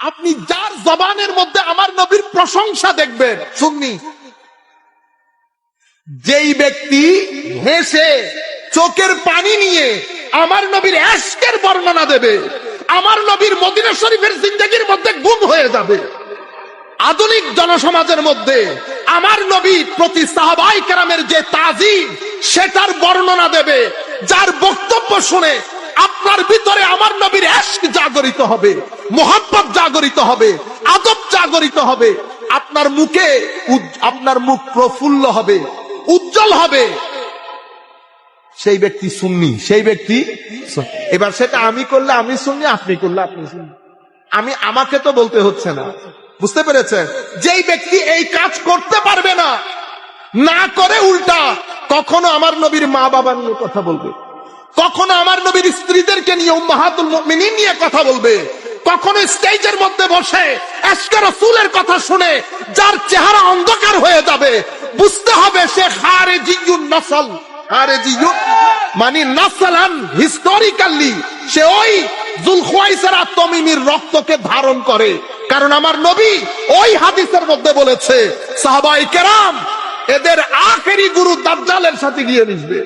আপনি যার জবানের মধ্যে আমার নবীর প্রশংসা দেখবেন সুন্নি যেই ব্যক্তি হেসে চোখের পানি নিয়ে আমার নবীর এশকের বর্ণনা দেবে, আমার নবীর মদিনা শরীফের জিন্দগির মধ্যে গুম হয়ে যাবে। আধুনিক জনসমাজের মধ্যে আমার নবী প্রতি সাহাবাই কেরামের যে তাজিম, সেটার বর্ণনা দেবে, যার বক্তব্য শুনে আপনার ভিতরে আমার নবীর এশক জাগরিত হবে মোহাম্মত জাগরিত হবে, আদব জাগরিত হবে, আপনার মুখে আপনার মুখ প্রফুল্ল হবে, উজ্জ্বল হবে। সেই ব্যক্তি সুন্নি, সেই ব্যক্তি এবার সেটা আমি করলে আমি শুননি আপনি করলে আপনি শুননি আমি, আমাকে তো বলতে হচ্ছে না। বুঝতে পেরেছেন? যেই ব্যক্তি এই কাজ করতে পারবে না না করে উল্টা, কখনো আমার নবীর মা বাবার নিয়ে কথা বলবে। কখনো আমার নবীর স্ত্রীদেরকে নিয়ে উম্মাহাতুল মুমিনিন নিয়ে কথা বলবে? কখনো স্টেজের মধ্যে বসে রসুলের কথা শুনে যার চেহারা অন্ধকার হয়ে যাবে, বুঝতে হবে সে হারে জিয়ুন নসল মানে রক্তকে ধারণ করে। কারণ আমার নবী ওই হাদিসের মধ্যে বলেছে সাহাবাই এদের আখেরি গুরু দাজ্জালের সাথে গিয়ে মিশবে।